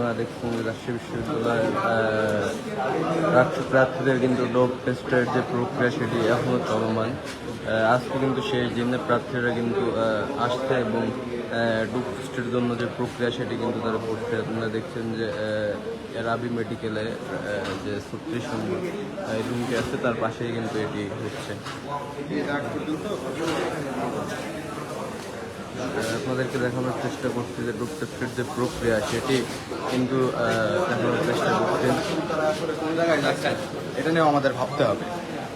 আপনারা দেখছেন রাজশাহী বিশ্ববিদ্যালয়ের প্রার্থীদের কিন্তু ডোপ টেস্টের যে প্রক্রিয়া সেটি এখনও চলমান। আজকে কিন্তু সেই জেনে প্রার্থীরা কিন্তু আসছে এবং ডোপ টেস্টের জন্য যে প্রক্রিয়া সেটি কিন্তু তারা করছে। আপনারা দেখছেন যে রাবি মেডিকেলে যে ছত্রিশ নম্বর এই রুমটি আছে, তার পাশেই কিন্তু এটি হচ্ছে। আপনাদেরকে দেখানোর চেষ্টা করছি যে ডোপ টেস্টের যে প্রক্রিয়া সেটি কিন্তু দেখানোর চেষ্টা করছি। কোন জায়গায় যাচ্ছেন এটা নিয়েও আমাদের ভাবতে হবে।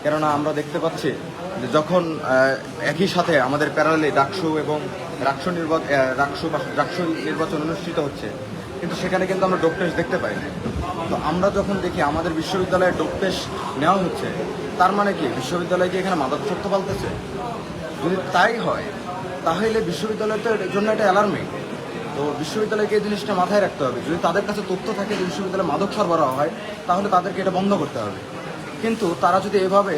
কেননা আমরা দেখতে পাচ্ছি যে যখন একই সাথে আমাদের প্যারালে ডাকসু এবং রাকসু নির্বাচন রাকসু রাকসু নির্বাচন অনুষ্ঠিত হচ্ছে কিন্তু সেখানে কিন্তু আমরা ডোপ টেস্ট দেখতে পাই না তো আমরা যখন দেখি আমাদের বিশ্ববিদ্যালয়ে ডোপ টেস্ট নেওয়া হচ্ছে তার মানে কি? বিশ্ববিদ্যালয় কি এখানে মাদকাসক্ত পালতেছে? যদি তাই হয় তাহলে বিশ্ববিদ্যালয়ের জন্য এটা অ্যালার্মিং তো বিশ্ববিদ্যালয়কে এই জিনিসটা মাথায় রাখতে হবে। যদি তাদের কাছে তথ্য থাকে যে বিশ্ববিদ্যালয়ে মাদক সরবরাহ হয় তাহলে তাদেরকে এটা বন্ধ করতে হবে। কিন্তু তারা যদি এভাবে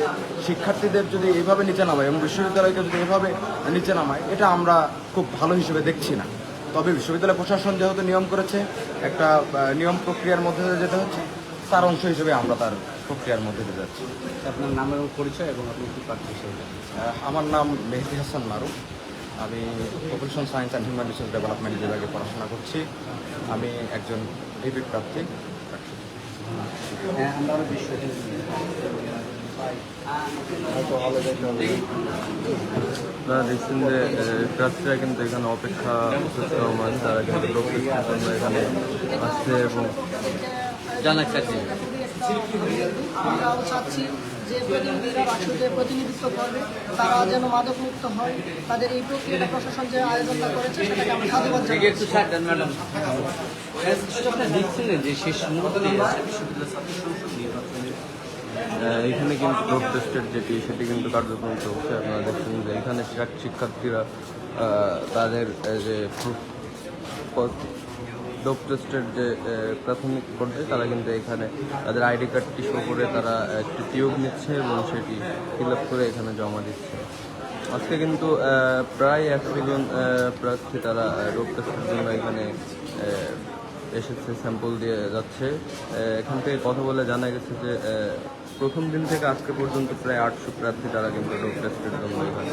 শিক্ষার্থীদের যদি এভাবে নিচে নামায় এবং বিশ্ববিদ্যালয়কে যদি এভাবে নিচে নামায় এটা আমরা খুব ভালো হিসেবে দেখছি না। তবে বিশ্ববিদ্যালয় প্রশাসন যেহেতু নিয়ম করেছে একটা নিয়ম প্রক্রিয়ার মধ্যে দিয়ে যেতে হচ্ছে তার অংশ হিসেবে আমরা তার প্রক্রিয়ার মধ্যে দিয়ে যাচ্ছি। আপনার নাম এবং পরিচয় এবং আপনি কি হিসেবে আমার নাম মেহেদি হাসান মারুফ। আমি population science and human resource development বিভাগে পড়াশোনা করছি। আমি একজন ভিপি প্রার্থী। হ্যাঁ আমরা আপনারা দেখছেন যে প্রার্থীরা কিন্তু এখানে অপেক্ষা তারা কিন্তু এখানে আসছে এবং আমরাও চাচ্ছি যে প্রতিনিধিরা প্রতিনিধিত্ব করবে, তারা যেন মাদক মুক্ত হয়। তাদের এই প্রক্রিয়াটা প্রশাসন যে আয়োজনটা করেছে, সেটাকে আমরা সাধুবাদ জানাই এখানে কিন্তু ডোপ টেস্টের যেটি, সেটি কিন্তু কার্যক্রম চলছে, আপনারা দেখছেন যে এখানে শিক্ষার্থীরা তাদের যে ডোপ টেস্টের যে প্রাথমিক পর্যায়ে তারা কিন্তু এখানে তাদের আইডি কার্ডটি শো করে তারা একটি টিউব নিচ্ছে এবং সেটি ফিল আপ করে এখানে জমা দিচ্ছে। আজকে কিন্তু প্রায় একশো জন প্রার্থী তারা ডোপ টেস্টের জন্য এখানে এসেছে স্যাম্পল দিয়ে যাচ্ছে। এখান থেকে কথা বলে জানা গেছে যে প্রথম দিন থেকে আজকে পর্যন্ত প্রায় আটশো প্রার্থী তারা কিন্তু ডোপ টেস্টের জন্য এখানে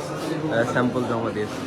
স্যাম্পল জমা দিয়েছে।